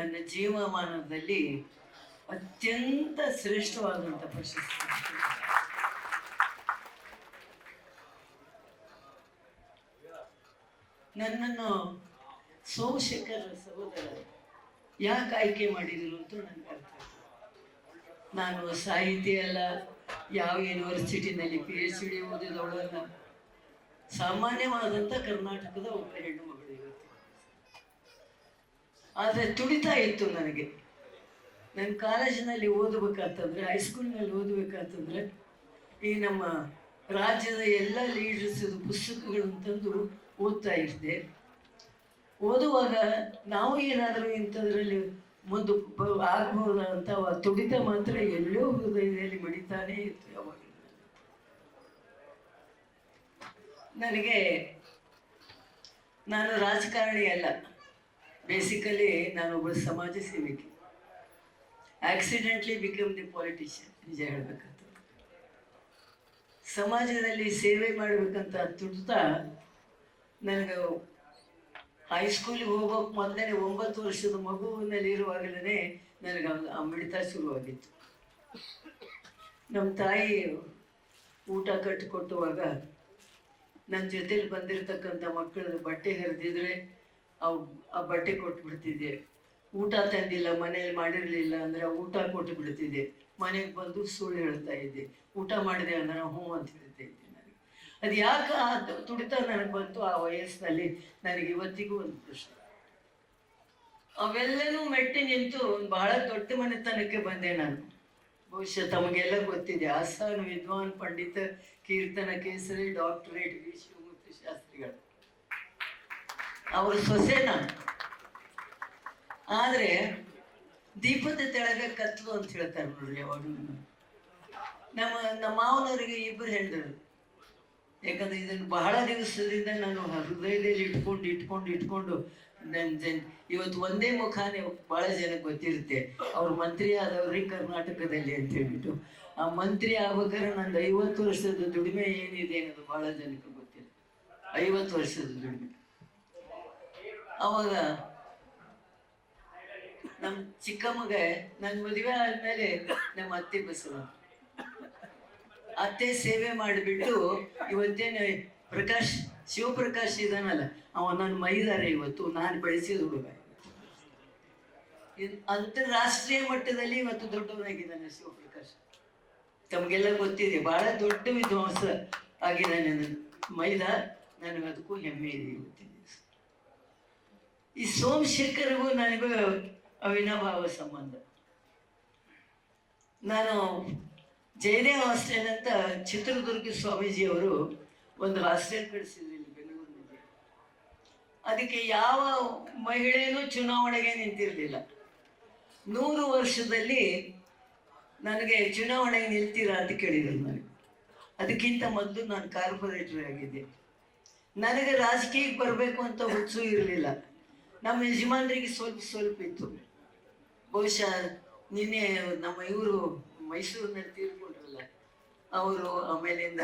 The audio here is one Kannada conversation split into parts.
ನನ್ನ ಜೀವಮಾನದಲ್ಲಿ ಅತ್ಯಂತ ಶ್ರೇಷ್ಠವಾದಂಥ ಪ್ರಶಸ್ತಿ. ನನ್ನನ್ನು ಸೋಮಶೇಖರ್ ಸಹೋದರ ಯಾಕೆ ಆಯ್ಕೆ ಮಾಡಿದರು ಅಂತ ನನಗೆ ಅರ್ಥ ನಾನು ಸಾಹಿತಿ ಅಲ್ಲ, ಯಾವ ಯೂನಿವರ್ಸಿಟಿನಲ್ಲಿ ಪಿ ಎಚ್ ಡಿ ಓದಿದವಳಲ್ಲ. ಸಾಮಾನ್ಯವಾದಂಥ ಕರ್ನಾಟಕದ ಒಬ್ಬ ಹೆಣ್ಣು ಮಗಳು ಆದರೆ ತುಡಿತಾ ಇತ್ತು ನನಗೆ. ನಾನು ಕಾಲೇಜಿನಲ್ಲಿ ಓದಬೇಕಂತಂದರೆ ಹೈಸ್ಕೂಲ್ನಲ್ಲಿ ಓದಬೇಕಂತಂದರೆ, ಈ ನಮ್ಮ ರಾಜ್ಯದ ಎಲ್ಲ ಲೀಡರ್ಸ್ ಪುಸ್ತಕಗಳನ್ನು ತಂದು ಓದ್ತಾ ಇದ್ದೆ. ಓದುವಾಗ ನಾವು ಏನಾದರೂ ಇಂಥದ್ರಲ್ಲಿ ಮುಂದೆ ಆಗಬಹುದು ಅಂತ ತುಡಿತ ಮಾತ್ರ ಎಲ್ಲೋ ಹೃದಯದಲ್ಲಿ ಮಡಿತಾನೇ ಇತ್ತು ಯಾವಾಗ. ನನಗೆ, ನಾನು ರಾಜಕಾರಣಿ ಅಲ್ಲ. ಬೇಸಿಕಲಿ ನಾನು ಒಬ್ಬ ಸಮಾಜ ಸೇವಕಿ. ಆಕ್ಸಿಡೆಂಟ್ಲಿ ಬಿಕಮ್ ದಿ ಪಾಲಿಟಿಷಿಯನ್ ನಿಜ ಹೇಳ್ಬೇಕಂತ. ಸಮಾಜದಲ್ಲಿ ಸೇವೆ ಮಾಡಬೇಕಂತ ತುಡ್ತಾ ನನಗೆ ಹೈಸ್ಕೂಲಿಗೆ ಹೋಗೋಕೆ ಮೊದಲನೇ ಒಂಬತ್ತು ವರ್ಷದ ಮಗುವಿನಲ್ಲಿ ಇರುವಾಗಲೇ ನನಗೆ ಆ ಮಿಡಿತ ಶುರುವಾಗಿತ್ತು. ನಮ್ಮ ತಾಯಿ ಊಟ ಕಟ್ಟಿಕೊಟ್ಟುವಾಗ ನನ್ನ ಜೊತೆಲಿ ಬಂದಿರತಕ್ಕಂಥ ಮಕ್ಕಳ ಬಟ್ಟೆ ಹರಿದಿದ್ರೆ ಅವು, ಆ ಬಟ್ಟೆ ಕೊಟ್ಟು ಬಿಡ್ತಿದ್ದೆ ಊಟ ತಂದಿಲ್ಲ, ಮನೇಲಿ ಮಾಡಿರಲಿಲ್ಲ ಅಂದ್ರೆ ಊಟ ಕೊಟ್ಟು ಬಿಡ್ತಿದ್ದೆ ಮನೆಗೆ ಬಂದು ಸುಳ್ಳು ಹೇಳ್ತಾ ಇದ್ದೆ. ಊಟ ಮಾಡಿದೆ ಅಂದ್ರೆ ಹ್ಞೂ ಅಂತ ಹೇಳ್ತಾ ಇದ್ದೆ ನನಗೆ ಅದು ಯಾಕೆ ಆ ತುಡಿತ ನನಗೆ ಬಂತು ಆ ವಯಸ್ಸಿನಲ್ಲಿ. ನನಗೆ ಇವತ್ತಿಗೂ ಒಂದು ಪ್ರಶ್ನೆ. ಅವೆಲ್ಲನೂ ಮೆಟ್ಟಿ ನಿಂತು ಒಂದು ಬಹಳ ದೊಡ್ಡ ಮನೆತನಕ್ಕೆ ಬಂದೆ ನಾನು. ಬಹುಶಃ ತಮಗೆಲ್ಲ ಗೊತ್ತಿದೆ. ಆಸ್ಥಾನ ವಿದ್ವಾನ್ ಪಂಡಿತ ಕೀರ್ತನ ಕೇಸರಿ, ಡಾಕ್ಟರೇಟ್ ವಿಶ್ವಮೂರ್ತಿ ಶಾಸ್ತ್ರಿಗಳು. ಅವ್ರ ಸೊಸೆನ. ಆದರೆ ದೀಪದ ತೆಳಗ ಕತ್ಲು ಅಂತ ಹೇಳ್ತಾರೆ ನೋಡ್ರಿ ಯಾವಾಗಲೂ. ನಮ್ಮ ನಮ್ಮ ಮಾವನವರಿಗೆ ಇಬ್ಬರು ಹೇಳಿದರು. ಯಾಕಂದ್ರೆ ಇದನ್ನು ಬಹಳ ದಿವಸದಿಂದ ನಾನು ಹೃದಯದಲ್ಲಿ ಇಟ್ಕೊಂಡು ಇಟ್ಕೊಂಡು ಇಟ್ಕೊಂಡು ನನ್ನ ಜನ, ಇವತ್ತು ಒಂದೇ ಮುಖಾನೇ ಬಹಳ ಜನಕ್ಕೆ ಗೊತ್ತಿರುತ್ತೆ. ಅವ್ರು ಮಂತ್ರಿ ಆದವ್ರಿ ಕರ್ನಾಟಕದಲ್ಲಿ ಅಂತ ಹೇಳ್ಬಿಟ್ಟು. ಆ ಮಂತ್ರಿ ಆಗ್ಬೇಕಾದ್ರೆ ನಂದು ಐವತ್ತು ವರ್ಷದ ದುಡಿಮೆ ಏನಿದೆ ಅನ್ನೋದು ಬಹಳ ಜನಕ್ಕೆ ಗೊತ್ತಿಲ್ಲ ಐವತ್ತು ವರ್ಷದ ದುಡಿಮೆ. ಅವಾಗ ನಮ್ ಚಿಕ್ಕಮ್ಮಗ ನನ್ ಮದುವೆ ಆದ್ಮೇಲೆ ನಮ್ಮ ಅತ್ತೆ ಬಸವ. ಅತ್ತೆ ಸೇವೆ ಮಾಡಿಬಿಟ್ಟು ಇವತ್ತೇನು ಪ್ರಕಾಶ್, ಶಿವಪ್ರಕಾಶ್ ಇದಾನಲ್ಲ ಅವ ನನ್ನ ಮೈದಾರೆ ಇವತ್ತು, ನಾನು ಬೆಳೆಸಿದ ಹುಡುಗ. ಅಂತಾರಾಷ್ಟ್ರೀಯ ಮಟ್ಟದಲ್ಲಿ ಇವತ್ತು ದೊಡ್ಡವನಾಗಿದ್ದಾನೆ ಶಿವಪ್ರಕಾಶ್. ತಮಗೆಲ್ಲ ಗೊತ್ತಿದೆ, ಬಹಳ ದೊಡ್ಡ ವಿದ್ವಾಂಸ ಆಗಿದ್ದಾನೆ ನನ್ನ ಮೈದ ನನಗದಕ್ಕೂ ಹೆಮ್ಮೆ ಇದೆ ಇವತ್ತಿನ ಈ ಸೋಮಶೇಖರ್ಗೂ ನನಗೂ ಅವಿನಾಭಾವ ಸಂಬಂಧ. ನಾನು ಜಯದೇವ ಹಾಸ್ಟೆಲ್ ಅಂತ ಚಿತ್ರದುರ್ಗ ಸ್ವಾಮೀಜಿಯವರು ಒಂದು ಹಾಸ್ಟೆಲ್ ಕಳಿಸಿದ್ರು ಬೆಂಗಳೂರಿನಲ್ಲಿ. ಅದಕ್ಕೆ ಯಾವ ಮಹಿಳೆಯೂ ಚುನಾವಣೆಗೆ ನಿಂತಿರಲಿಲ್ಲ. ನೂರು ವರ್ಷದಲ್ಲಿ ನನಗೆ ಚುನಾವಣೆಗೆ ನಿಲ್ತೀರಾ ಅಂತ ಕೇಳಿದರು ನನಗೆ. ಅದಕ್ಕಿಂತ ಮೊದಲು ನಾನು ಕಾರ್ಪೊರೇಟರ್ ಆಗಿದ್ದೆ. ನನಗೆ ರಾಜಕೀಯಕ್ಕೆ ಬರಬೇಕು ಅಂತ ಹುಚ್ಚು ಇರಲಿಲ್ಲ. ನಮ್ಮ ಯಜಮಾನರಿಗೆ ಸ್ವಲ್ಪ ಸ್ವಲ್ಪ ಇತ್ತು. ಬಹುಶಃ ನಿನ್ನೆ ನಮ್ಮ ಇವರು ಮೈಸೂರಿನಲ್ಲಿ ತೀರ್ಕೊಂಡ್ರಲ್ಲ, ಅವರು ಆಮೇಲಿಂದ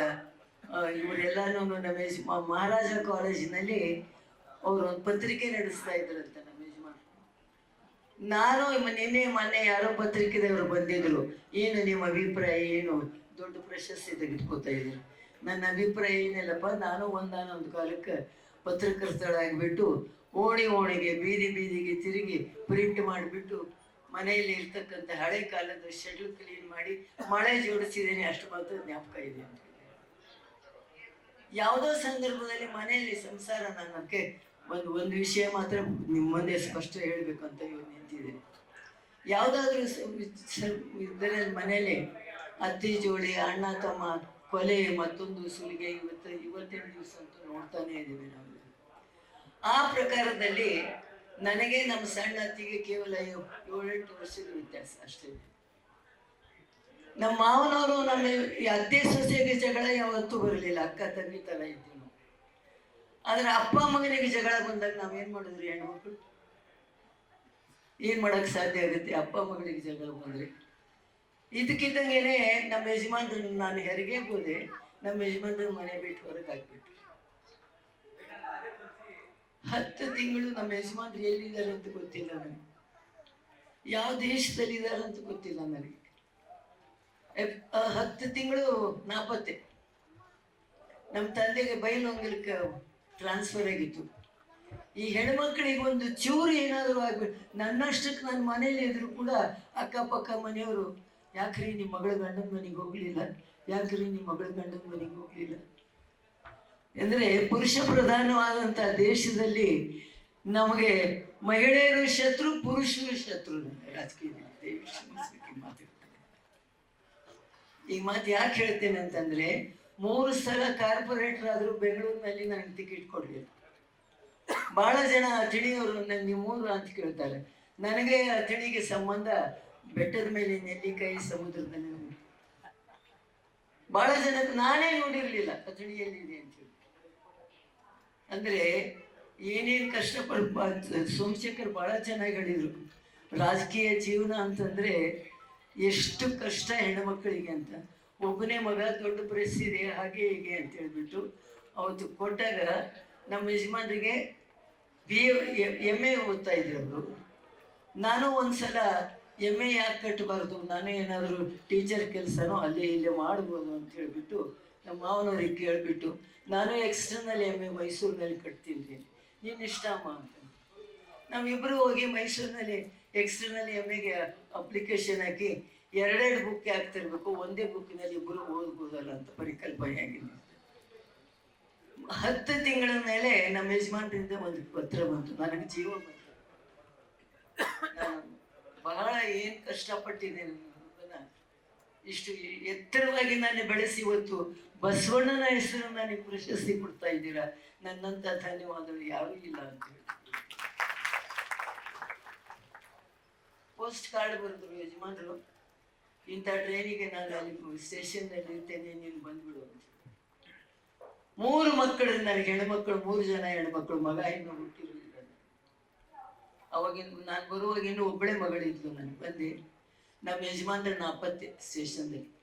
ಇವರೆಲ್ಲಾನು ನಮ್ಮ ಯಜಮಾ, ಮಹಾರಾಜ ಕಾಲೇಜಿನಲ್ಲಿ ಅವರು ಒಂದು ಪತ್ರಿಕೆ ನಡೆಸ್ತಾ ಇದ್ರಂತೆ ನಮ್ಮ ಯಜಮಾನ ನಾನು ನಿನ್ನೆ ಮೊನ್ನೆ ಯಾರೋ ಪತ್ರಿಕೆದವರು ಬಂದಿದ್ರು, ಏನು ನಿಮ್ಮ ಅಭಿಪ್ರಾಯ ಏನು? ದೊಡ್ಡ ಪ್ರಶಸ್ತಿ ತೆಗೆದುಕೊತಾ ಇದ್ರು. ನನ್ನ ಅಭಿಪ್ರಾಯ ಏನಿಲ್ಲಪ್ಪ, ನಾನು ಒಂದಾನೊಂದು ಕಾಲಕ್ಕೆ ಪತ್ರಕರ್ತಳಾಗಿಬಿಟ್ಟು ಓಣಿ ಓಣಿಗೆ ಬೀದಿ ಬೀದಿಗೆ ತಿರುಗಿ ಪ್ರಿಂಟ್ ಮಾಡಿಬಿಟ್ಟು ಮನೆಯಲ್ಲಿ ಇರ್ತಕ್ಕಂಥ ಹಳೆ ಕಾಲದ ಶೆಡ್ಲ್ ಕ್ಲೀನ್ ಮಾಡಿ ಮಳೆ ಜೋಡಿಸಿದ್ದೇನೆ, ಅಷ್ಟು ಮಾತ್ರ ಜ್ಞಾಪಕ ಇದೆ ಅಂತ ಯಾವುದೋ ಸಂದರ್ಭದಲ್ಲಿ ಮನೆಯಲ್ಲಿ ಸಂಸಾರ ನನಗೆ ಒಂದು ಒಂದು ವಿಷಯ ಮಾತ್ರ ನಿಮ್ಮ ಮುಂದೆ ಸ್ಪಷ್ಟ ಹೇಳಬೇಕು ಅಂತ ಇವ್ರು ನಿಂತಿದೆ ಯಾವುದಾದ್ರೂ ಇದ್ದರೆ ಮನೆಯಲ್ಲಿ ಅತ್ತಿ ಜೋಡಿ, ಅಣ್ಣ ತಮ್ಮ ಕೊಲೆ ಮತ್ತೊಂದು ಸುಲಿಗೆ ಇವತ್ತು, ಇವತ್ತೇನು ದಿವಸ ಅಂತೂ ನೋಡ್ತಾನೆ ಇದ್ದೀವಿ ನಾವು. ಆ ಪ್ರಕಾರದಲ್ಲಿ ನನಗೆ ನಮ್ಮ ಸಣ್ಣ ಅತ್ತಿಗೆ ಕೇವಲ ಏಳೆಂಟು ವರ್ಷದ ವ್ಯತ್ಯಾಸ ಅಷ್ಟೇ. ನಮ್ಮ ಮಾವನವರು ನಮ್ಮ ಅತ್ತೆ ಸೊಸೆಗೆ ಜಗಳ ಯಾವತ್ತೂ ಬರಲಿಲ್ಲ, ಅಕ್ಕ ತಂಗಿ ತಲ ಇದ್ದೀವಿ ನಾವು ಆದ್ರೆ ಅಪ್ಪ ಮಗನಿಗೆ ಜಗಳ ಬಂದಾಗ ನಾವೇನ್ ಮಾಡಿದ್ರಿ ಹೆಣ್ಮಕ್ಳು ಏನ್ ಮಾಡಕ್ ಸಾಧ್ಯ ಆಗುತ್ತೆ? ಅಪ್ಪ ಮಗನಿಗೆ ಜಗಳ ಬಂದ್ರೆ? ಇದಕ್ಕಿದ್ದಂಗೆನೆ ನಮ್ಮ ಯಜಮಾನ್ರು ನಾನು ಹೆರಿಗೆ ಹೋದೆ, ನಮ್ಮ ಯಜಮಾನ್ರು ಮನೆ ಬಿಟ್ಟು ಹೊರಗೆ ಹಾಕ್ಬಿಟ್ರು. ಹತ್ತು ತಿಂಗಳು ನಮ್ಮ ಯಜಮಾನ್ರು ಎಲ್ಲಿದ್ದಾರೆ ಅಂತ ಗೊತ್ತಿಲ್ಲ ನನಗೆ. ಯಾವ ದೇಶದಲ್ಲಿ ಇದ್ದಾರೆ ಅಂತ ಗೊತ್ತಿಲ್ಲ ನನಗೆ. ಹತ್ತು ತಿಂಗಳು ನಾಪತ್ತೆ. ನಮ್ಮ ತಂದೆಗೆ ಬೈಲೊಂಗಲಕ್ಕೆ ಟ್ರಾನ್ಸ್ಫರ್ ಆಗಿತ್ತು. ಈ ಹೆಣ್ಮಕ್ಳಿಗೆ ಒಂದು ಚೂರು ಏನಾದರೂ ಆಗ್ಬೇಕು. ನನ್ನಷ್ಟಕ್ಕೆ ನನ್ನ ಮನೇಲಿ ಇದ್ರು ಕೂಡ ಅಕ್ಕಪಕ್ಕ ಮನೆಯವರು, ಯಾಕ್ರಿ ನಿಮ್ಮ ಮಗಳ ಗಂಡನ ಮನೆಗೆ ಹೋಗ್ಲಿಲ್ಲ? ಯಾಕ್ರಿ ನಿಮ್ಮ ಮಗಳ ಗಂಡನ ಮನೆಗೆ ಹೋಗ್ಲಿಲ್ಲ? ಅಂದ್ರೆ ಪುರುಷ ಪ್ರಧಾನವಾದಂಥ ದೇಶದಲ್ಲಿ ನಮಗೆ ಮಹಿಳೆಯರು ಶತ್ರು, ಪುರುಷರು ಶತ್ರು. ರಾಜಕೀಯ ಈ ಮಾತು ಯಾಕೆ ಹೇಳ್ತೇನೆ ಅಂತಂದ್ರೆ, ಮೂರು ಸಲ ಕಾರ್ಪೊರೇಟರ್ ಆದರೂ ಬೆಂಗಳೂರಿನಲ್ಲಿ ನಾನು ಟಿಕೆಟ್ ಕೊಡಲಿಲ್ಲ. ಬಹಳ ಜನ ಅತಿಣಿಯವರು ನನಗೆ ಮೂರು ಅಂತ ಕೇಳ್ತಾರೆ. ನನಗೆ ಅತಿಣಿಗೆ ಸಂಬಂಧ ಬೆಟ್ಟದ ಮೇಲೆ ನೆಲ್ಲಿಕಾಯಿ ಸಮುದ್ರದಲ್ಲಿ. ಬಹಳ ಜನ ನಾನೇ ನೋಡಿರ್ಲಿಲ್ಲ ಅತಿಣಿ ಇದೆ ಅಂತ ಹೇಳಿ. ಅಂದ್ರೆ ಏನೇನು ಕಷ್ಟಪಡ್ ಸೋಮಶೇಖರ್ ಬಹಳ ಚೆನ್ನಾಗಿ ಹೇಳಿದ್ರು. ರಾಜಕೀಯ ಜೀವನ ಅಂತಂದ್ರೆ ಎಷ್ಟು ಕಷ್ಟ ಹೆಣ್ಮಕ್ಳಿಗೆ ಅಂತ. ಒಬ್ಬನೇ ಮಗ ದೊಡ್ಡ ಪ್ರೆಸ್ ಇದೆ ಹಾಗೆ ಹೀಗೆ ಅಂತ ಹೇಳ್ಬಿಟ್ಟು ಅವತ್ತು ಕೊಟ್ಟಾಗ ನಮ್ಮ ಯಜಮಾನ್ರಿಗೆ ಬಿ ಎಂ ಎ ಓದ್ತಾ ಇದ್ರು ಅವರು. ನಾನು ಒಂದ್ಸಲ ಎಂ ಎ ಯಾಕೆ ಕಟ್ಟಬಾರ್ದು? ನಾನು ಏನಾದರೂ ಟೀಚರ್ ಕೆಲಸನೋ ಅಲ್ಲೇ ಇಲ್ಲೇ ಮಾಡ್ಬೋದು ಅಂತ ಹೇಳ್ಬಿಟ್ಟು ನಮ್ಮ ಮಾವನವ್ರಿಗೆ ಕೇಳಿಬಿಟ್ಟು, ನಾನು ಎಕ್ಸ್ಟರ್ನಲ್ ಎಂ ಎ ಮೈಸೂರಿನಲ್ಲಿ ಕಟ್ತೀನಿ ನೀನು ಇಷ್ಟ ಅಂತ. ನಾವಿಬ್ಬರು ಹೋಗಿ ಮೈಸೂರಿನಲ್ಲಿ ಎಕ್ಸ್ಟರ್ನಲ್ ಎಂ ಎಗೆ ಅಪ್ಲಿಕೇಶನ್ ಹಾಕಿ ಎರಡೆರಡು ಬುಕ್ ಹಾಕ್ತಿರ್ಬೇಕು. ಒಂದೇ ಬುಕ್ಕಿನಲ್ಲಿ ಇಬ್ಬರು ಓದ್ಬೋದಲ್ಲ ಅಂತ ಪರಿಕಲ್ಪನೆ ಆಗಿದೆ. ಹತ್ತು ತಿಂಗಳ ಮೇಲೆ ನಮ್ಮ ಯಜಮಾನ್ರಿಂದ ಒಂದು ಪತ್ರ ಬಂತು. ನನಗೆ ಜೀವ ಬಂತು. ಬಹಳ ಏನು ಕಷ್ಟಪಟ್ಟಿದ್ದೇನೆ. ಇಷ್ಟು ಎತ್ತರವಾಗಿ ನಾನು ಬೆಳೆಸಿ ಇವತ್ತು ಬಸವಣ್ಣನ ಹೆಸರು ನನಗೆ ಪ್ರಶಸ್ತಿ ಕೊಡ್ತಾ ಇದ್ದೀರಾ? ನನ್ನಂತ ಧನ್ಯವಾದಗಳು, ಯಾರೂ ಇಲ್ಲ ಅಂತ ಹೇಳಿ ಪೋಸ್ಟ್ ಕಾರ್ಡ್ ಬರೆದ್ರು ಯಜಮಾನರು. ಇಂಥ ಟ್ರೈನಿಗೆ ನಾನು ಅಲ್ಲಿ ಸ್ಟೇಷನ್ನಲ್ಲಿ ಇರ್ತೇನೆ, ನೀನು ಬಂದ್ಬಿಡು ಅಂತ ಮೂರು ಮಕ್ಕಳು ನನಗೆ ಹೆಣ್ಮಕ್ಳು, ಮೂರು ಜನ ಹೆಣ್ಮಕ್ಳು, ಮಗ ಇನ್ನು ಹುಟ್ಟಿರಲಿಲ್ಲ. ಅವಾಗಿನ ನಾನು ಬರುವಾಗ ಇನ್ನು ಒಬ್ಬಳೇ ಮಗಳಿದ್ಲು ನನಗೆ ಬಂದೆ. ನಮ್ಮ ಯಜಮಾನ್ರ ನಾಪತ್ತೆ ಸ್ಟೇಷನ್ದಲ್ಲಿ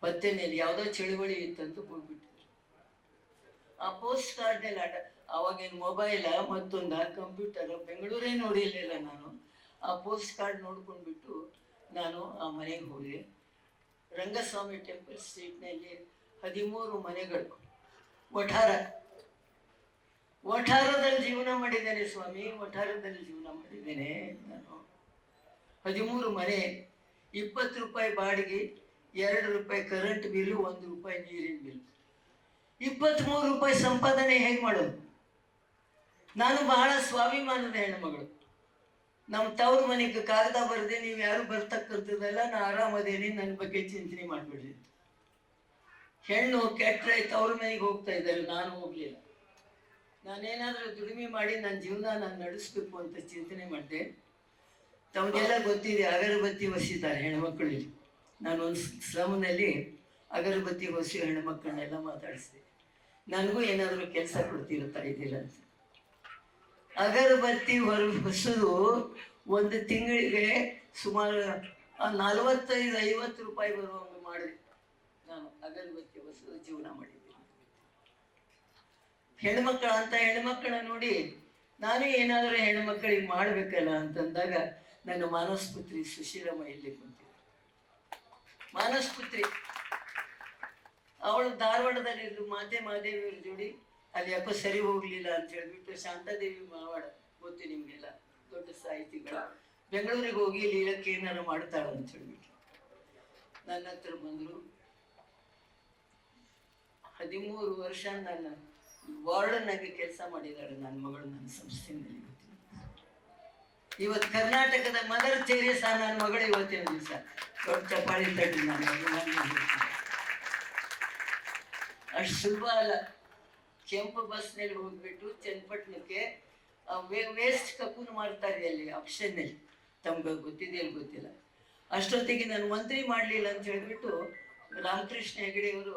ಪತ್ತೆನಲ್ಲಿ ಯಾವುದೋ ಚಳುವಳಿ ಇತ್ತಂತ ಹೋಗ್ಬಿಟ್ಟಿದ್ರು. ಆ ಪೋಸ್ಟ್ ಕಾರ್ಡ್ನಲ್ಲಿ ಆಟ ಅವಾಗೇನು ಮೊಬೈಲ ಮತ್ತೊಂದ ಕಂಪ್ಯೂಟರ್ ಬೆಂಗಳೂರೇ ನೋಡಿರ್ಲಿಲ್ಲ ನಾನು. ಆ ಪೋಸ್ಟ್ ಕಾರ್ಡ್ ನೋಡ್ಕೊಂಡ್ಬಿಟ್ಟು ನಾನು ಆ ಮನೆಗೆ ಹೋದೆ. ರಂಗಸ್ವಾಮಿ ಟೆಂಪಲ್ ಸ್ಟ್ರೀಟ್ನಲ್ಲಿ ಹದಿಮೂರು ಮನೆಗಳು. ವಠಾರ. ವಠಾರದಲ್ಲಿ ಜೀವನ ಮಾಡಿದ್ದೇನೆ ಸ್ವಾಮಿ, ವಠಾರದಲ್ಲಿ ಜೀವನ ಮಾಡಿದ್ದೇನೆ ನಾನು. ಹದಿಮೂರು ಮನೆ, ಇಪ್ಪತ್ತು ರೂಪಾಯಿ ಬಾಡಿಗೆ, ಎರಡು ರೂಪಾಯಿ ಕರೆಂಟ್ ಬಿಲ್ಲು ಒಂದು ರೂಪಾಯಿ ನೀರಿನ ಬಿಲ್ ಇಪ್ಪತ್ತ್ಮೂರು ರೂಪಾಯಿ ಸಂಪಾದನೆ ಹೇಗೆ ಮಾಡೋದು? ನಾನು ಬಹಳ ಸ್ವಾಭಿಮಾನದ ಹೆಣ್ಮಗಳು. ನಮ್ಮ ತವ್ರ ಮನೆಗೆ ಕಾಗದ ಬರದೆ, ನೀವು ಯಾರು ಬರ್ತಕ್ಕಂಥದ್ದಲ್ಲ ನಾ ಆರಾಮದೇನಿ ನನ್ನ ಬಗ್ಗೆ ಚಿಂತನೆ ಮಾಡಿಬಿಡ್ರಿ ಹೆಣ್ಣು ಕೆಟ್ಟರೆ ತವ್ರ ಮನೆಗೆ ಹೋಗ್ತಾ ಇದ್ದಾರೆ, ನಾನು ಹೋಗ್ಲಿಲ್ಲ. ನಾನೇನಾದರೂ ದುಡಿಮೆ ಮಾಡಿ ನನ್ನ ಜೀವನ ನಾನು ನಡೆಸ್ಬೇಕು ಅಂತ ಚಿಂತನೆ ಮಾಡಿದೆ. ತಮಗೆಲ್ಲ ಗೊತ್ತಿದೆ, ಅಗರಬತ್ತಿ ಹೊಸಿತಾರೆ ಹೆಣ್ಮಕ್ಳಲ್ಲಿ ನಾನು ಒಂದು ಸ್ಲಮ್ನಲ್ಲಿ ಅಗರಬತ್ತಿ ಹೊಸಿ ಹೆಣ್ಮಕ್ಳನ್ನೆಲ್ಲ ಮಾತಾಡಿಸಿದೆ. ನನಗೂ ಏನಾದರೂ ಕೆಲಸ ಕೊಡ್ತಿರುತ್ತಾ ಇದ್ದಿಲ್ಲ ಅಗರಬತ್ತಿ ಹೊರ, ಹೊಸದು ಒಂದು ತಿಂಗಳಿಗೆ ಸುಮಾರು ನಲವತ್ತೈದು, ಐವತ್ತು ರೂಪಾಯಿ ಬರುವಂಗೆ ಮಾಡಿದೆ. ನಾನು ಅಗರಬತ್ತಿ ಹೊಸದು ಜೀವನ ಮಾಡಿದ್ದೀನಿ. ಹೆಣ್ಮಕ್ಕಳ ಅಂತ ಹೆಣ್ಮಕ್ಳ ನೋಡಿ, ನಾನು ಏನಾದರೂ ಹೆಣ್ಮಕ್ಳಿಗೆ ಮಾಡಬೇಕಲ್ಲ ಅಂತಂದಾಗ ನನ್ನ ಮಾನಸ್ಪುತ್ರಿ ಸುಶೀಲಮ್ಮ ಇಲ್ಲಿ ಕುಂತಿದ್ದೆ ಮಾನಸ್ಪುತ್ರಿ, ಅವಳು ಧಾರವಾಡದಲ್ಲಿ ಮಾತೆ ಮಾದೇವಿಯವ್ರ ಜೋಡಿ ಅಲ್ಲಿ ಯಾಕೋ ಸರಿ ಹೋಗ್ಲಿಲ್ಲ ಅಂತ ಹೇಳ್ಬಿಟ್ಟು ಶಾಂತಾದೇವಿ ಮಾವಾಡ ಗೊತ್ತು ನಿಮ್ಗೆಲ್ಲ ದೊಡ್ಡ ಸಾಹಿತಿಗಳು, ಬೆಂಗಳೂರಿಗೆ ಹೋಗಿ ಲೀಲಕ್ಕೆ ಏನಾರು ಮಾಡ್ತಾಳ ಅಂತ ಹೇಳ್ಬಿಟ್ಟು ನನ್ನ ಹತ್ರ ಬಂದರು. ಹದಿಮೂರು ವರ್ಷ ನನ್ನ ವಾರ್ಡನ್ನಾಗಿ ಕೆಲಸ ಮಾಡಿದಾಳೆ ನನ್ನ ಮಗಳು ನನ್ನ ಸಂಸ್ಥೆಯಲ್ಲಿ. ಇವತ್ತು ಕರ್ನಾಟಕದ ಮದರ್ ತೆರೇಸಾ ನನ್ನ ಮಗಳು ಇವತ್ತಿನ ದಿವಸ. ದೊಡ್ಡ ಚಪ್ಪಾಳಿ ತಟ್ಟಿ ನಾನು. ಅಷ್ಟು ಸುಲಭ ಅಲ್ಲ. ಕೆಂಪು ಬಸ್ನಲ್ಲಿ ಹೋಗ್ಬಿಟ್ಟು ಚನ್ನಪಟ್ಟಣಕ್ಕೆ ವೇಸ್ಟ್ ಕಪೂನ್ ಮಾಡ್ತಾರೆ ಅಲ್ಲಿ ಆಪ್ಷನ್ನಲ್ಲಿ ತಮ್ಗೆ ಗೊತ್ತಿದೆ ಅಲ್ಲಿ ಗೊತ್ತಿಲ್ಲ. ಅಷ್ಟೊತ್ತಿಗೆ ನಾನು ಮಂತ್ರಿ ಮಾಡಲಿಲ್ಲ ಅಂತ ಹೇಳಿಬಿಟ್ಟು ರಾಮಕೃಷ್ಣ ಹೆಗಡೆಯವರು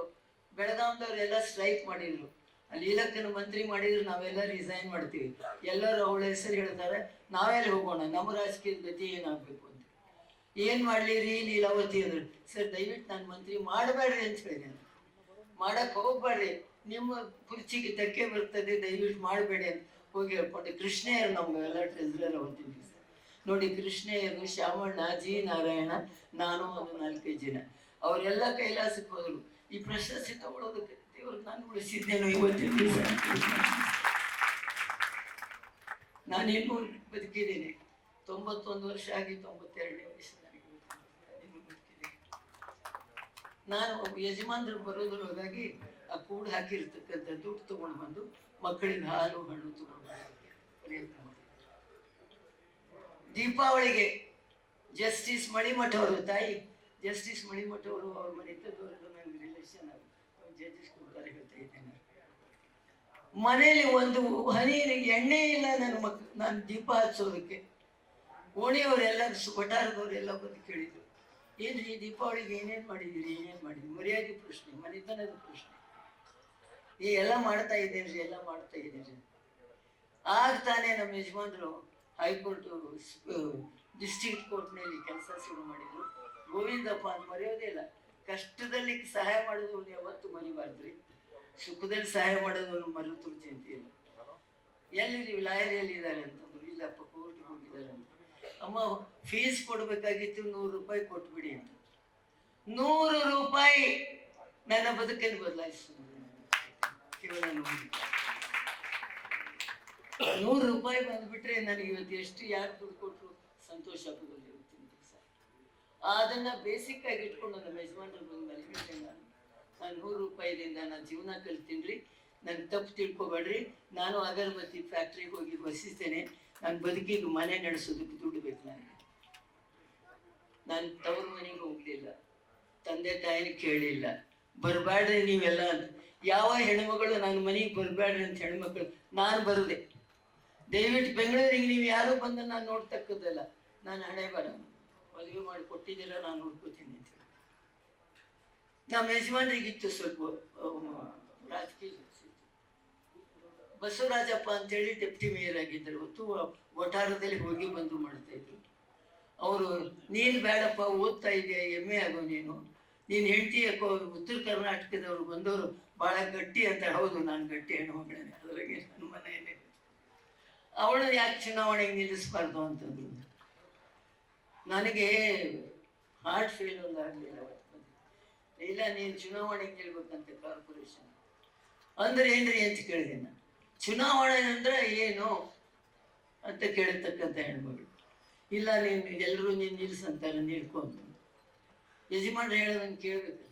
ಬೆಳಗಾಂದವರೆಲ್ಲ ಸ್ಟ್ರೈಕ್ ಮಾಡಿದ್ರು. ಅಲ್ಲಿ ಇಲಾಖೆನ ಮಂತ್ರಿ ಮಾಡಿದ್ರೆ ನಾವೆಲ್ಲ ರಿಸೈನ್ ಮಾಡ್ತೀವಿ. ಎಲ್ಲರೂ ಅವಳ ಹೆಸರು ಹೇಳ್ತಾರೆ, ನಾವೆಲ್ಲ ಹೋಗೋಣ, ನಮ್ಮ ರಾಜಕೀಯದ ಗತಿ ಏನಾಗಬೇಕು ಅಂತ. ಏನ್ ಮಾಡಲಿ ರೀ ಲೀಲಾವತಿ ಅಂದ್ರೆ, ಸರ್, ದಯವಿಟ್ಟು ನಾನು ಮಂತ್ರಿ ಮಾಡಬೇಡ್ರಿ ಅಂತ ಹೇಳಿದೆ ನಾನು. ಮಾಡಕ್ ಹೋಗ್ಬೇಡ್ರಿ, ನಿಮ್ಮ ಕುರ್ಚಿಗೆ ಧಕ್ಕೆ ಬರ್ತದೆ, ದಯವಿಟ್ಟು ಮಾಡಬೇಡಿ ಅಂತ. ಹೋಗಿ ಹೇಳ್ಕೊಂಡು, ಕೃಷ್ಣಯ್ಯರು ನಮ್ಗೆ ಎಲ್ಲ ಟ್ರೆಸ್ರರ್ ಅವತ್ತಿನ ಸರ್ ನೋಡಿ, ಕೃಷ್ಣಯ್ಯರು ಶ್ಯಾಮಣ್ಣ, ಜಿ ನಾರಾಯಣ, ನಾನು ಒಂದು ನಾಲ್ಕೈದು ಜನ. ಅವರೆಲ್ಲ ಕೈಲಾಸಕ್ಕೆ ಹೋದ್ರು. ಈ ಪ್ರಶಸ್ತಿ ತಗೊಳ್ಳೋದಕ್ಕೆ ನಾನು ಉಳಿಸಿದ್ದೇನು ಇವತ್ತಿನ ದಿವಸ ನಾನೇನು ಬದುಕಿದ್ದೀನಿ? ತೊಂಬತ್ತೊಂದು ವರ್ಷ ಆಗಿ ತೊಂಬತ್ತೆರಡನೇ ವಯಸ್ಸು ನನಗೆ ನಾನು ಒಬ್ಬ ಯಜಮಾನರು ಬರೋದ್ರೊಳಗಾಗಿ ಆ ಕೂಡು ಹಾಕಿರ್ತಕ್ಕಂಥ ದುಡ್ಡು ತಗೊಂಡು ಬಂದು ಮಕ್ಕಳಿಗೆ ಹಾಲು, ಹಣ್ಣು ತಗೊಂಡು ದೀಪಾವಳಿಗೆ ಜಸ್ಟಿಸ್ ಮಣಿಮಠ ಅವರು, ತಾಯಿ ಜಸ್ಟಿಸ್ ಮಣಿಮಠ ಅವರು ಅವ್ರ ಮನೆ ನನಗೆ ರಿಲೇಷನ್ ಮನೆಯಲ್ಲಿ ಒಂದು ಹನಿ ಎಣ್ಣೆ ಇಲ್ಲ ನನ್ನ ಮಕ್, ನಾನು ದೀಪ ಹಚ್ಚೋದಕ್ಕೆ. ಓಣಿಯವರೆಲ್ಲ ಒಟಾರದವರೆಲ್ಲ ಬಂದು ಕೇಳಿದ್ರು. ಏನು ಈ ದೀಪಾವಳಿಗೆ ಏನೇನು ಮಾಡಿದ್ದೀರಿ, ಏನೇನು ಮಾಡಿದ್ರಿ ಮರ್ಯಾದೆ ಪ್ರಶ್ನೆ, ಮನೆತನದ ಪ್ರಶ್ನೆ. ಈ ಎಲ್ಲ ಮಾಡ್ತಾ ಇದ್ದೇನೆ ಎಲ್ಲ ಮಾಡ್ತಾ ಇದ್ದೇನೆ ಆಗ ತಾನೇ ನಮ್ಮ ಯಜಮಾನರು ಹೈಕೋರ್ಟ್ ಡಿಸ್ಟ್ರಿಕ್ಟ್ ಕೋರ್ಟ್ನಲ್ಲಿ ಕೆಲಸ ಶುರು ಮಾಡಿದ್ರು. ಗೋವಿಂದಪ್ಪ ಅಂತ ಮರೆಯೋದೇ ಇಲ್ಲ. ಕಷ್ಟದಲ್ಲಿ ಸಹಾಯ ಮಾಡೋದು ಯಾವತ್ತು ಮರಿಬಾರ್ದ್ರಿ ಸುಖದಲ್ಲಿ ಸಹಾಯ ಮಾಡೋದು ಮರೆತು ಚಿಂತೆಯಿಲ್ಲ ಎಲ್ಲಿ ಲಾಯರಿಯಲ್ಲಿ ಇದ್ದಾರೆ ಅಂತಂದ್ರು ಇಲ್ಲಪ್ಪ ಕೋರ್ಟ್ಗೆ ಹೋಗಿದ್ದಾರೆ ಅಂತ. ಅಮ್ಮ ಫೀಸ್ ಕೊಡಬೇಕಾಗಿತ್ತು, ನೂರು ರೂಪಾಯಿ ಕೊಟ್ಬಿಡಿ ಅಂತ. ನೂರು ರೂಪಾಯಿ ನನ್ನ ಬದುಕನ್ನು ಬದಲಾಯಿಸ್ತು. ಕೇವಲ ನೂರು ರೂಪಾಯಿ. ಬಂದ್ಬಿಟ್ರೆ ನನಗೆ ಇವತ್ತು ಎಷ್ಟು ಯಾರು ದುಡ್ಡು ಕೊಟ್ಟರು? ಸಂತೋಷ ದಿವಸ. ಅದನ್ನ ಬೇಸಿಕ್ ಆಗಿ ಇಟ್ಕೊಂಡು ನಮ್ಮ ಯಜಮಾನ್ರು ಬಂದು ಮೇಲೆ ನಾನು ನಾನು ನೂರು ರೂಪಾಯಿದಿಂದ ನಾನು ಜೀವನ ಕಲ್ತೀನಿ ರೀ ನನ್ ತಪ್ಪು ತಿಳ್ಕೊಬೇಡ್ರಿ. ನಾನು ಅಗರಬತ್ತಿ ಫ್ಯಾಕ್ಟ್ರಿಗೆ ಹೋಗಿ ಹೊಸಿಸ್ತೇನೆ ನಾನು ಬದುಕಿಗೆ ಮನೆ ನಡೆಸೋದಕ್ಕೆ ದುಡ್ಡು ಬೇಕು ನನಗೆ. ನಾನು ತವ್ರ ಮನೆಗೆ ಹೋಗ್ಲಿಲ್ಲ. ತಂದೆ ತಾಯಿನ ಕೇಳಿಲ್ಲ. ಬರಬೇಡ್ರಿ ನೀವೆಲ್ಲ ಅಂತ. ಯಾವ ಹೆಣ್ಮಗಳು ನನ್ನ ಮನೆಗೆ ಬರಬೇಡ್ರಿ ಅಂತ ಹೆಣ್ಮಕ್ಳು, ನಾನು ಬರದೆ. ದಯವಿಟ್ಟು ಬೆಂಗಳೂರಿಗೆ ನೀವು ಯಾರು ಬಂದು ನಾನು ನೋಡ್ತಕ್ಕದ್ದಲ್ಲ. ನಾನು ಹಣೆ ಬರ ಮದುವೆ ಮಾಡಿ ಕೊಟ್ಟಿದ್ದೀರ ನಾನು ನೋಡ್ಕೋತೀನಿ. ನಮ್ಮ ಯಜಮಾನ್ರಿಗಿತ್ತು ಸ್ವಲ್ಪ ರಾಜಕೀಯ ಬಸವರಾಜಪ್ಪ ಅಂತೇಳಿ ಡೆಪ್ಟಿ ಮೇಯರ್ ಆಗಿದ್ದರು ಹೊತ್ತು ವಠಾರದಲ್ಲಿ ಹೋಗಿ ಬಂದು ಮಾಡ್ತಾ ಇದ್ರು ಅವರು ನೀನು ಬೇಡಪ್ಪ, ಓದ್ತಾ ಇದೆಯಾ, ಎಮ್ಮೆ ಆಗೋ ನೀನು. ನೀನು ಹೆಂಡತಿ ಯಾಕೋ, ಉತ್ತರ ಕರ್ನಾಟಕದವ್ರು ಬಂದವರು ಭಾಳ ಗಟ್ಟಿ ಅಂತ ಹೌದು, ನಾನು ಗಟ್ಟಿ ಹೆಣ್ಣು ಮಗಳೇ ಅದ್ರಾಗೆ ನನ್ನ ಮನೆಯಲ್ಲಿ ಅವಳು ಯಾಕೆ ಚುನಾವಣೆಗೆ ನಿಲ್ಲಿಸ್ಬಾರ್ದು ಅಂತಂದ್ರು ನನಗೆ ಹಾರ್ಟ್ ಫೇಲ್ ಒಂದು ಆಗಲಿಲ್ಲ ಇಲ್ಲ, ನೀನು ಚುನಾವಣೆ ಕೇಳ್ಬೇಕಂತೆ ಕಾರ್ಪೊರೇಷನ್ ಅಂದ್ರೆ ಏನ್ರಿ ಅಂತ ಕೇಳಿದೆ ನಾನು. ಚುನಾವಣೆ ಅಂದ್ರೆ ಏನು ಅಂತ ಕೇಳಿರ್ತಕ್ಕಂಥ ಹೆಣ್ಮಗಳು. ಇಲ್ಲ, ನೀನು ಎಲ್ಲರೂ ನೀನು ನಿಲ್ಸಂತಾರೆ ನಿಲ್ಕೊಂಡು. ಯಜಮಾನ್ರು ಹೇಳೋದನ್ನು ಕೇಳಬೇಕಲ್ಲ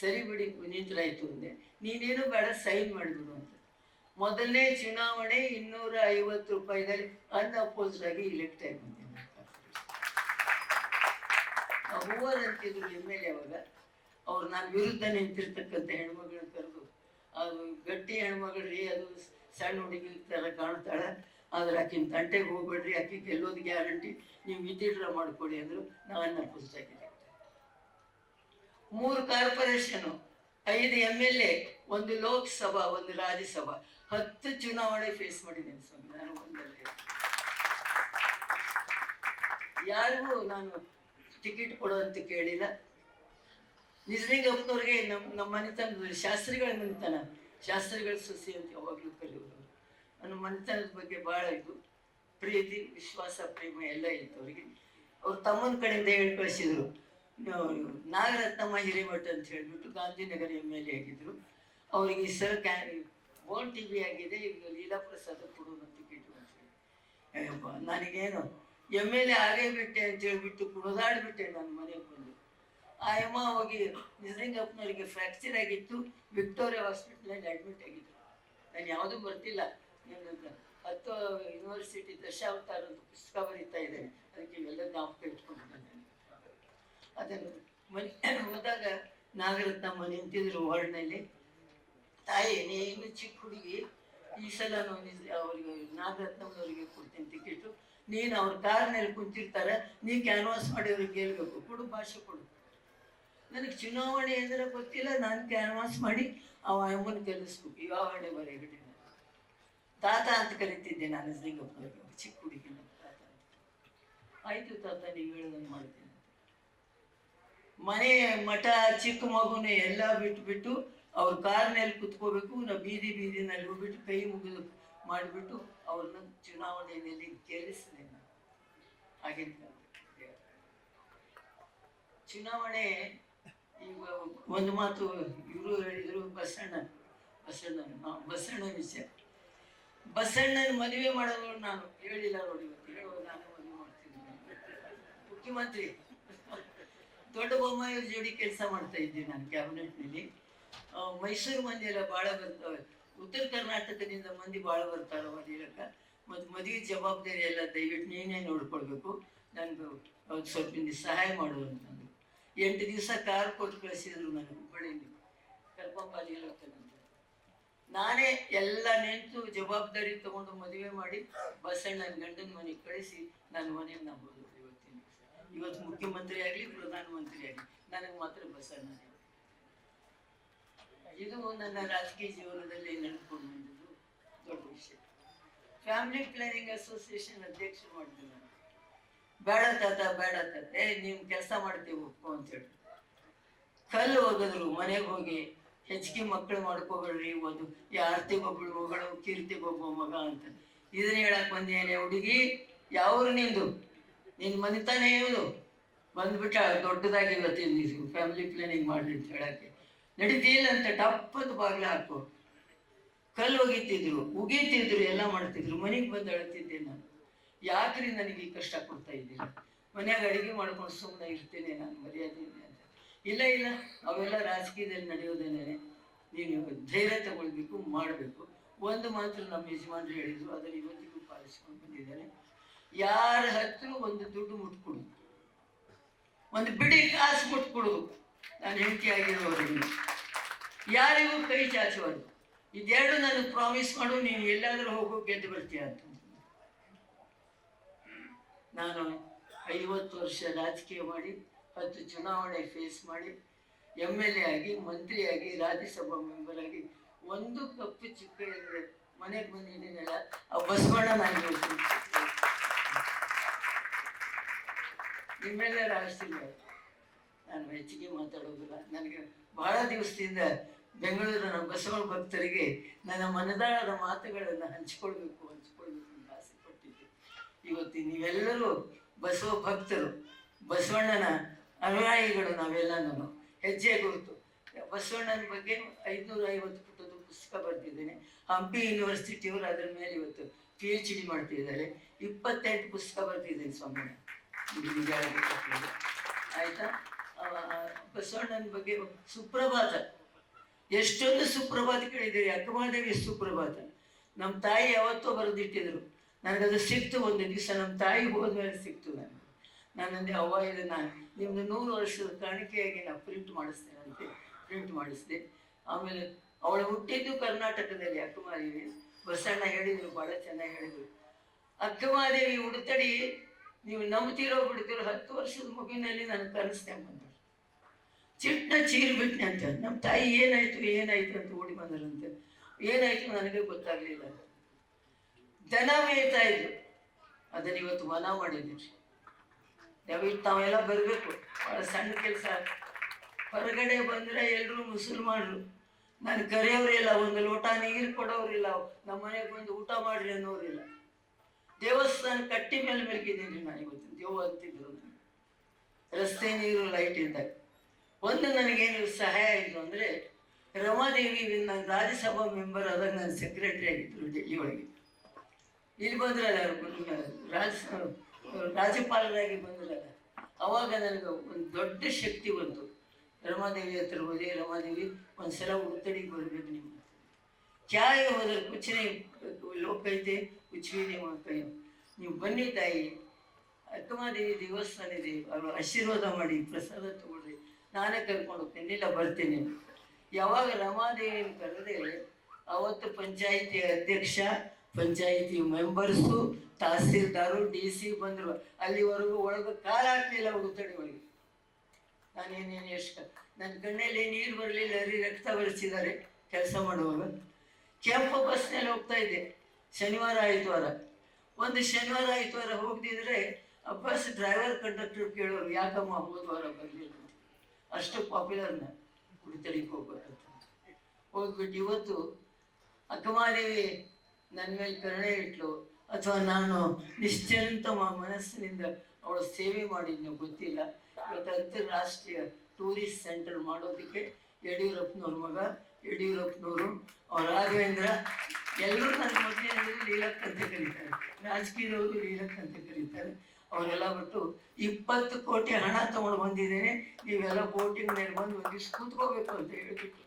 ಸರಿ ಬಿಡಿ, ನಿಂತರಾಯ್ತು ಅಂದೆ. ನೀನೇನು ಬೇಡ, ಸೈನ್ ಮಾಡಿಬಿಡು ಅಂತ. ಮೊದಲನೇ ಚುನಾವಣೆ ಇನ್ನೂರ ಐವತ್ತು ರೂಪಾಯಿದಲ್ಲಿ ಅನ್ಅಪೋಸ್ಡ್ ಆಗಿ ಇಲೆಕ್ಟ್ ಆಗಿ ಬಂದೆ ಮೂವರಂತಿದ್ರು ಎಂ ಎಲ್ ಎ ಅವಾಗ. ಅವ್ರು ನನ್ನ ವಿರುದ್ಧ ನಿಂತಿರ್ತಕ್ಕಂಥ ಹೆಣ್ಮಗಳನ್ನ ಕರೆದು, ಅದು ಗಟ್ಟಿ ಹೆಣ್ಮಗಳ್ರಿ ಅದು ಸಣ್ಣ ಹುಡುಗಿ ಥರ ಕಾಣ್ತಾಳೆ. ಆದ್ರೆ ಆಕಿನ ತಂಟೆಗೆ ಹೋಗ್ಬೇಡ್ರಿ, ಆಕೆ ಗೆಲ್ಲೋದು ಗ್ಯಾರಂಟಿ ನೀವು ವಿತಿಡ್ರ ಮಾಡ್ಕೊಡಿ ಅಂದರು ನಾನು ಪುಸ್ತಕ ಮೂರು ಕಾರ್ಪೊರೇಷನು, ಐದು ಎಂ ಎಲ್ ಎ, ಒಂದು ಲೋಕಸಭಾ, ಒಂದು ರಾಜ್ಯಸಭಾ. ಹತ್ತು ಚುನಾವಣೆ ಫೇಸ್ ಮಾಡಿದ್ದೇನೆ ಸ್ವಾಮಿ, ನಾನು ಒಂದಲ್ಲೇ ಯಾರಿಗೂ ನಾನು ಟಿಕೆಟ್ ಕೊಡು ಅಂತ ಕೇಳಿಲ್ಲ. ನಿಜಲಿಂಗಪ್ಪನವ್ರಿಗೆ ನಮ್ಮ ನಮ್ಮ ಮನೆತನದ ಶಾಸ್ತ್ರಿಗಳ ಮನೆತನ, ಶಾಸ್ತ್ರಿಗಳ ಸೊಸೆ ಅಂತ ಯಾವಾಗಲೂ ಕರೆಯೋದು ನನ್ನ ಮನೆತನದ ಬಗ್ಗೆ ಭಾಳ ಇದು. ಪ್ರೀತಿ, ವಿಶ್ವಾಸ, ಪ್ರೇಮ ಎಲ್ಲ ಇತ್ತು ಅವರಿಗೆ. ಅವ್ರು ತಮ್ಮನ ಕಡೆಯಿಂದ ಹೇಳಿ ಕಳಿಸಿದ್ರು ನಾಗರತ್ನಮ್ಮ ಹಿರೇಮಠ ಅಂತ ಹೇಳಿಬಿಟ್ಟು ಗಾಂಧಿನಗರ ಎಂ ಎಲ್ ಎ ಆಗಿದ್ರು. ಅವರಿಗೆ ಸರ್ ಕ್ಯಾ ಓನ್ ಟಿ ವಿ ಆಗಿದೆ, ಈಗ ಲೀಲಾ ಪ್ರಸಾದ ಕೊಡೋಣ ಟಿಕೆಟ್ ಅಂತ ಹೇಳಿ. ನನಗೇನು ಎಂ ಎಲ್ ಎ ಆಗೇ ಬಿಟ್ಟೆ ಅಂತ ಹೇಳ್ಬಿಟ್ಟು ಕುಣದಾಡ್ಬಿಟ್ಟೆ ನನ್ನ ಮನೆಗೆ ಬಂದು. ಆ ಅಮ್ಮ ಹೋಗಿ ನಿಜಲಿಂಗಪ್ಪನವರಿಗೆ ಫ್ರ್ಯಾಕ್ಚರ್ ಆಗಿತ್ತು. ವಿಕ್ಟೋರಿಯಾ ಹಾಸ್ಪಿಟ್ಲಲ್ಲಿ ಅಡ್ಮಿಟ್ ಆಗಿದ್ರು. ನಾನು ಯಾವುದೂ ಬರ್ತಿಲ್ಲ. ನನ್ನ ಹತ್ತು ಯೂನಿವರ್ಸಿಟಿ ದಶಾವತಾರದ ಪುಸ್ತಕ ಬರೀತಾ ಇದ್ದೇನೆ ಅದಕ್ಕೆ ಇವೆಲ್ಲ ಜ್ಞಾಪಕ ಇಟ್ಕೊಂಡಿದ್ದೇನೆ ಅದನ್ನು ಮನೆ ಹೋದಾಗ ನಾಗರತ್ನಮ್ಮ ನಿಂತಿದ್ರು ವಾರ್ಡ್ನಲ್ಲಿ ತಾಯಿ ನೀನು ಚಿಕ್ಕ ಹುಡುಗಿ, ಈ ಸಲ ನಾನು ಅವ್ರಿಗೆ ನಾಗರತ್ನಮ್ಮನವರಿಗೆ ಕೊಡ್ತೀನಿ ಟಿಕೆಟು ನೀನು ಅವ್ರ ಕಾರ್ನಲ್ಲಿ ಕುಂತಿರ್ತಾರೆ. ನೀ ಕ್ಯಾನ್ವಾಸ್ ಮಾಡಿ ಅವ್ರಿಗೆ ಗೆಲ್ಬೇಕು ಕೊಡು ಭಾಷೆ ಕೊಡು. ನನಗೆ ಚುನಾವಣೆ ಅಂದ್ರೆ ಗೊತ್ತಿಲ್ಲ, ನಾನು ಕ್ಯಾನ್ವಾಸ್ ಮಾಡಿ ಅವ ಅಮ್ಮನ ಗೆಲ್ಲಿಸ್ಬೇಕು ಯಾವ ಬರೆಯಬಿಟ್ಟಿದ್ದೆ ಬರ ತಾತ ಅಂತ ಕರಿತಿದ್ದೆ ನಾನು ಲಿಂಗಪ್ಪನವ್ರಿಗೆ ಚಿಕ್ಕ ಹುಡುಗಿ ತಾತ ಆಯಿತು ತಾತ, ನೀವು ಹೇಳೋದನ್ನು ಮಾಡ್ತೀನಿ. ಮನೆ ಮಠ, ಚಿಕ್ಕ ಮಗುನ ಎಲ್ಲ ಬಿಟ್ಬಿಟ್ಟು ಅವ್ರ ಕಾರ್ನಲ್ಲಿ ಕುತ್ಕೋಬೇಕು, ನಾವು ಬೀದಿ ಬೀದಿನಲ್ಲಿ ಹೋಗ್ಬಿಟ್ಟು ಕೈ ಮುಗಿದು ಮಾಡಿಬಿಟ್ಟು ಅವ್ರನ್ನ ಚುನಾವಣೆಯಲ್ಲಿ ಗೆಲ್ಲಿಸಿದೆ ನಾನು. ಆಗಿನ ಚುನಾವಣೆ ಈಗ ಒಂದು ಮಾತು ಇವರು ಹೇಳಿದ್ರು, ಬಸಣ್ಣ ಬಸಣ್ಣ ಬಸಣ್ಣ ವಿಷಯ. ಬಸಣ್ಣನ ಮದುವೆ ಮಾಡೋದು ನಾನು ಹೇಳಿಲ್ಲ ನೋಡಿ ಹೇಳುವ ನಾನು ಮದುವೆ ಮಾಡ್ತೀನಿ. ಮುಖ್ಯಮಂತ್ರಿ, ದೊಡ್ಡ ಬೊಮ್ಮಾಯಿಯವ್ರ ಜೋಡಿ ಕೆಲಸ ಮಾಡ್ತಾ ಇದ್ದೆ ನಾನು ಕ್ಯಾಬಿನೆಟ್ನಲ್ಲಿ. ಮೈಸೂರು ಮಂದಿ ಎಲ್ಲ ಭಾಳ ಬರ್ತಾವೆ ಉತ್ತರ ಕರ್ನಾಟಕದಿಂದ ಮಂದಿ ಭಾಳ ಬರ್ತಾರೆ ಮದುವೆಕ ಮತ್ತು ಮದುವೆ ಜವಾಬ್ದಾರಿ ಎಲ್ಲ ದಯವಿಟ್ಟು ನೀನೇ ನೋಡ್ಕೊಳ್ಬೇಕು. ನನಗೆ ಸ್ವಲ್ಪ ಸಹಾಯ ಮಾಡು ಅಂತಂದು ಎಂಟು ದಿವಸ ಕಾರ್ ಕೊಟ್ಟು ಕಳಿಸಿದ್ರು ನನಗೆ ಹುಬ್ಬಳ್ಳಿಯಲ್ಲಿ ಹೋಗ್ತಾನಂತ ನಾನೇ ಎಲ್ಲ ನಿಂತು ಜವಾಬ್ದಾರಿ ತಗೊಂಡು ಮದುವೆ ಮಾಡಿ ಬಸಣ್ಣ ಗಂಡನ ಮನೆಗೆ ಕಳಿಸಿ ನನ್ನ ಮನೆಯನ್ನು ನಂಬೋದು ಇವತ್ತಿನ ಇವತ್ತು ಮುಖ್ಯಮಂತ್ರಿ ಆಗಲಿ, ಪ್ರಧಾನಮಂತ್ರಿ ಆಗಲಿ, ನನಗೆ ಮಾತ್ರ ಬಸಣ್ಣ ಇದು ನನ್ನ ರಾಜಕೀಯ ಜೀವನದಲ್ಲಿ ನಡ್ಕೊಂಡು ದೊಡ್ಡ ವಿಷಯ. ಫ್ಯಾಮಿಲಿ ಪ್ಲಾನಿಂಗ್ ಅಸೋಸಿಯೇಷನ್ ಅಧ್ಯಕ್ಷ ಮಾಡಿದೆ ನಾನು ಬೇಡ ತಾತ ಬೇಡ ತಾತ ಏ, ನೀವು ಕೆಲಸ ಮಾಡ್ತೀವಿ ಅಂತ ಅಂತೇಳಿ ಕಲ್ಲು ಹೋಗಿದ್ರು ಮನೆಗೆ ಹೋಗಿ ಹೆಚ್ಚಿಗೆ ಮಕ್ಕಳು ಮಾಡ್ಕೋಬೇಡ್ರಿ, ಒಂದು ಹೋಗಳು ಮಗಳು ಕೀರ್ತಿಗೊಬ್ಬ ಮಗ ಅಂತ. ಇದನ್ನ ಹೇಳಕ್ ಬಂದೇನೆ ಹುಡುಗಿ, ಯಾವ್ರು ನಿಂದು? ನಿನ್ ಮನಿತಾನೆ ಇವ್ದು? ಬಂದ್ಬಿಟ್ಟ ದೊಡ್ಡದಾಗಿ ಇವತ್ತಿನ ಫ್ಯಾಮಿಲಿ ಪ್ಲಾನಿಂಗ್ ಮಾಡ್ರಿ ಅಂತ ಹೇಳಕ್ಕೆ. ನಡೀತಿಲ್ಲ ಅಂತ ಟಪ್ಪದ ಬಾಗ್ಲ ಹಾಕು. ಕಲ್ಲು ಒಗಿತಿದ್ರು, ಉಗಿತಿದ್ರು, ಎಲ್ಲ ಮಾಡ್ತಿದ್ರು. ಮನೆಗೆ ಬಂದು ಅಳ್ತಿದ್ದೆ ನಾನು. ಯಾಕ್ರಿ ನನಗೆ ಈ ಕಷ್ಟ ಕೊಡ್ತಾ ಇದ್ದೀರಾ? ಮನ್ಯಾಗ ಅಡಿಗೆ ಮಾಡ್ಕೊಂಡು ಸುಮ್ಮನೆ ಇರ್ತೇನೆ ನಾನು ಮರ್ಯಾದೇನೆ ಅಂತ. ಇಲ್ಲ ಇಲ್ಲ, ಅವೆಲ್ಲ ರಾಜಕೀಯದಲ್ಲಿ ನಡೆಯೋದೇನೆ ನೀನು ಧೈರ್ಯ ತಗೊಳ್ಬೇಕು, ಮಾಡಬೇಕು. ಒಂದು ಮಾತ್ರ ನಮ್ಮ ಯಜಮಾನ್ರು ಹೇಳಿದ್ರು, ಅದನ್ನು ಇವತ್ತಿಗೂ ಪಾಲಿಸ್ಕೊಂಡು ಬಂದಿದ್ದಾರೆ. ಯಾರ ಹತ್ರ ಒಂದು ದುಡ್ಡು ಮುಟ್ಕೊಡು. ಒಂದು ಬಿಡಿ ಕಾಸು ಮುಟ್ಕೊಡು. ನಾನು ಹೆಂಡತಿ ಆಗಿರೋದ್ರಿಂದ ಯಾರಿಗೂ ಕೈ ಚಾಚುವುದು ಇದೆರಡು ನನಗೆ ಪ್ರಾಮಿಸ್ ಮಾಡು ನೀನು ಎಲ್ಲಾದರೂ ಹೋಗೋ, ಗೆದ್ದು ಬರ್ತೀಯ ಅಂತ. ನಾನು ಐವತ್ತು ವರ್ಷ ರಾಜಕೀಯ ಮಾಡಿ, ಹತ್ತು ಚುನಾವಣೆ ಫೇಸ್ ಮಾಡಿ ಎಂ ಎಲ್ ಎ ಆಗಿ ಮಂತ್ರಿಯಾಗಿ ರಾಜ್ಯಸಭಾ ಮೆಂಬರ್ ಆಗಿ, ಒಂದು ಕಪ್ಪು ಚಿಕ್ಕ ಮನೆಗೆ ಬಂದಿದ್ದೀನಲ್ಲ ಆ ಬಸವಣ್ಣ ನಿಮ್ಮೆಲ್ಲರ ಆಶೀರ್ವಾದ. ನಾನು ಹೆಚ್ಚಿಗೆ ಮಾತಾಡೋದಿಲ್ಲ. ನನಗೆ ಬಹಳ ದಿವಸದಿಂದ ಬೆಂಗಳೂರಿನ ಬಸವಣ್ಣ ಭಕ್ತರಿಗೆ ನನ್ನ ಮನದಾಳದ ಮಾತುಗಳನ್ನು ಹಂಚಿಕೊಳ್ಬೇಕು ಹಂಚಿಕೊಳ್ಬೇಕು. ಇವತ್ತು ನೀವೆಲ್ಲರೂ ಬಸವ ಭಕ್ತರು, ಬಸವಣ್ಣನ ಅನುಯಾಯಿಗಳು ನಾವೆಲ್ಲನೂ ಹೆಜ್ಜೆ ಗುರುತು. ಬಸವಣ್ಣನ ಬಗ್ಗೆ ಐದುನೂರ ಐವತ್ತು ಪುಟದ ಪುಸ್ತಕ ಬರೆದಿದ್ದೇನೆ. ಹಂಪಿ ಯೂನಿವರ್ಸಿಟಿಯವರು ಅದರ ಮೇಲೆ ಇವತ್ತು ಪಿ ಎಚ್ ಡಿ ಮಾಡ್ತಿದ್ದಾರೆ. ಇಪ್ಪತ್ತೆಂಟು ಪುಸ್ತಕ ಬರ್ತಿದ್ದೇನೆ ಸ್ವಾಮಿ. ಆಯ್ತಾ? ಬಸವಣ್ಣನ ಬಗ್ಗೆ ಸುಪ್ರಭಾತ. ಎಷ್ಟೊಂದು ಸುಪ್ರಭಾತ ಕೇಳಿದ್ದೀರಿ ಅಕ್ಕಮಹಾದೇವಿ ಸುಪ್ರಭಾತ. ನಮ್ಮ ತಾಯಿ ಯಾವತ್ತೋ ಬರೆದಿಟ್ಟಿದ್ರು. ನನಗದು ಸಿಕ್ತು ಒಂದು ದಿವಸ, ನಮ್ಮ ತಾಯಿ ಹೋದ್ಮೇಲೆ ಸಿಕ್ತು ನನಗೆ. ನಾನಂದೆ ಅವ್ವ ಇದನ್ನು ನಾನು ನಿಮ್ದು ನೂರು ವರ್ಷದ ಕಾಣಿಕೆಯಾಗಿ ನಾನು ಪ್ರಿಂಟ್ ಮಾಡಿಸ್ತೇನೆ ಅಂತ ಪ್ರಿಂಟ್ ಮಾಡಿಸಿದೆ. ಆಮೇಲೆ ಅವಳು ಹುಟ್ಟಿದ್ದು ಕರ್ನಾಟಕದಲ್ಲಿ ಅಕ್ಕಮಾದೇವಿ ಬಸಣ್ಣ ಹೇಳಿದ್ರು ಭಾಳ ಚೆನ್ನಾಗಿ ಹೇಳಿದ್ರು. ಅಕ್ಕಮಾದೇವಿ ಉಡುತಡಿ ನೀವು ನಂಬ್ತಿರೋ ಬಿಡ್ತಿರೋ ಹತ್ತು ವರ್ಷದ ಮಗುವಿನಲ್ಲಿ ನಾನು ಕರೆಸ್ತೇನೆ ಬಂದರು ಚಿಟ್ಟ ಚೀರ್ ಬಿಟ್ನೆ ಅಂತ ನಮ್ಮ ತಾಯಿ ಏನಾಯ್ತು ಏನಾಯ್ತು ಅಂತ ಓಡಿ ಬಂದರಂತೆ. ಏನಾಯ್ತು ನನಗೆ ಗೊತ್ತಾಗ್ಲಿಲ್ಲ. ದನ ಮೇಯ್ತಾ ಇದ್ರು. ಅದನ್ನ ಇವತ್ತು ವನ ಮಾಡಿದ್ದೀರಿ ದಯವಿಟ್ಟು ತಾವೆಲ್ಲ ಬರಬೇಕು. ಭಾಳ ಸಣ್ಣ ಕೆಲಸ. ಹೊರಗಡೆ ಬಂದರೆ ಎಲ್ಲರೂ ಮುಸಲ್ಮಾನರು. ನಾನು ಕರೆಯೋರಿಲ್ಲ ಒಂದು ಲೋಟ ನೀರು ಕೊಡೋರಿಲ್ಲ ನಮ್ಮ ಮನೆಗೆ ಬಂದು ಊಟ ಮಾಡ್ರಿ ಅನ್ನೋರಿಲ್ಲ ದೇವಸ್ಥಾನ ಕಟ್ಟಿ ಮೇಲೆ ಮೆಲ್ಕಿದ್ದೀನಿ ನಾನು ಇವತ್ತು ದೇವ ಅಂತಿದ್ರು ರಸ್ತೆ ನೀರು ಲೈಟ್ ಇದ್ದಾಗ. ಒಂದು ನನಗೇನು ಸಹಾಯ ಆಯಿತು ಅಂದರೆ ರಮಾದೇವಿ ನನ್ನ ರಾಜ್ಯಸಭಾ ಮೆಂಬರ್ ಆದಾಗ ನಾನು ಸೆಕ್ರೆಟರಿ ಆಗಿದ್ದರು ಡೆಲ್ಲಿ ಒಳಗೆ. ಇಲ್ಲಿ ಬಂದ್ರಲ್ಲ ರಾಜ ರಾಜ್ಯಪಾಲರಾಗಿ ಬಂದ್ರಲ್ಲ. ಅವಾಗ ನನಗೆ ಒಂದು ದೊಡ್ಡ ಶಕ್ತಿ ಬಂತು. ರಮಾದೇವಿ ಹತ್ರ ಹೋದೆ, ರಮಾದೇವಿ ಒಂದ್ಸಲ ಸಲ ಉಡುತಡಿಗೆ ಬರ್ಬೇಕು ನೀವು ಚಾಯ ಹೋದ್ರೆ ಕುಚ್ಚನೆ ಲೋಕ ಐತೆ ಕುಚ್ಚಿನೇ ಕೈ ನೀವು ಬನ್ನಿ ತಾಯಿ. ಅಕ್ಕಮಾದೇವಿ ದೇವಸ್ಥಾನ ಇದೆ. ಅವರು ಆಶೀರ್ವಾದ ಮಾಡಿ, ಪ್ರಸಾದ ತಗೊಳ್ರಿ. ನಾನೇ ಕರ್ಕೊಂಡು ಹೋಗ್ತೇನೆ, ಇಲ್ಲ ಬರ್ತೇನೆ ಯಾವಾಗ ರಮಾದೇವಿ ಕರೆದ್ರೆ ಅವತ್ತು ಪಂಚಾಯಿತಿ ಅಧ್ಯಕ್ಷ panchayat members tahsildar, D C ಬಂದರು. ಅಲ್ಲಿವರೆಗೂ ಒಳಗೆ ಕಾಲ ಆಗಲಿಲ್ಲ ಉಡುತಡಿ ಒಳಗೆ ನಾನೇನೇನು ಎಷ್ಟು ನನ್ನ ಕಣ್ಣಲ್ಲಿ ನೀರು ಬರಲಿಲ್ಲ ರೀ ರಕ್ತ ಬರೆಸಿದ್ದಾರೆ ಕೆಲಸ ಮಾಡುವಾಗ. ಕೆಂಪು ಬಸ್ನಲ್ಲಿ ಹೋಗ್ತಾ ಇದ್ದೆ, ಶನಿವಾರ, ಆಯ್ತವಾರ. ಒಂದು ಶನಿವಾರ, ಆಯ್ತವಾರ ಹೋಗ್ತಿದ್ರೆ ಆ ಬಸ್ ಡ್ರೈವರ್ ಕಂಡಕ್ಟರ್ ಕೇಳೋರು, ಯಾಕಮ್ಮ ಹೋದ್ವಾರ ಬರಲಿಲ್ಲ ಅಷ್ಟು ಪಾಪ್ಯುಲರ್ನ ಉಡುತಡಿಗೆ ಹೋಗ್ಬೇಕಂತ. ಹೋಗ್ಬಿಟ್ಟು ಇವತ್ತು ಅಕ್ಕಮಾದೇವಿ ನನ್ನ ಮೇಲೆ ಕರುಣೆ ಇಟ್ಲು. ಅಥವಾ ನಾನು ನಿಶ್ಚಂತ ಮನಸ್ಸಿನಿಂದ ಅವಳ ಸೇವೆ ಮಾಡಿದ್ನೋ ಗೊತ್ತಿಲ್ಲ. ಇವತ್ತು ಅಂತಾರಾಷ್ಟ್ರೀಯ ಟೂರಿಸ್ಟ್ ಸೆಂಟರ್ ಮಾಡೋದಕ್ಕೆ ಯಡಿಯೂರಪ್ಪನವ್ರ ಮಗ, ಯಡಿಯೂರಪ್ಪನವರು ಅವ್ರ ರಾಘವೇಂದ್ರ ಎಲ್ಲರೂ ನನ್ನ ಮಕ್ಕಳಿಗೆ ಲೀಲಕ್ ಅಂತ ಕರೀತಾರೆ. ರಾಜಕೀಯದವರು ಲೀಲಕ್ ಅಂತ ಕರೀತಾರೆ. ಅವರೆಲ್ಲ ಬಿಟ್ಟು ಇಪ್ಪತ್ತು ಕೋಟಿ ಹಣ ತಗೊಂಡು ಬಂದಿದ್ದೇನೆ. ನೀವೆಲ್ಲ ಬೋಟಿಂಗ್ ಮೇಲೆ ಬಂದು ಒಂದಿಷ್ಟು ಕೂತ್ಕೋಬೇಕು ಅಂತ ಹೇಳ್ಬಿಟ್ಟು.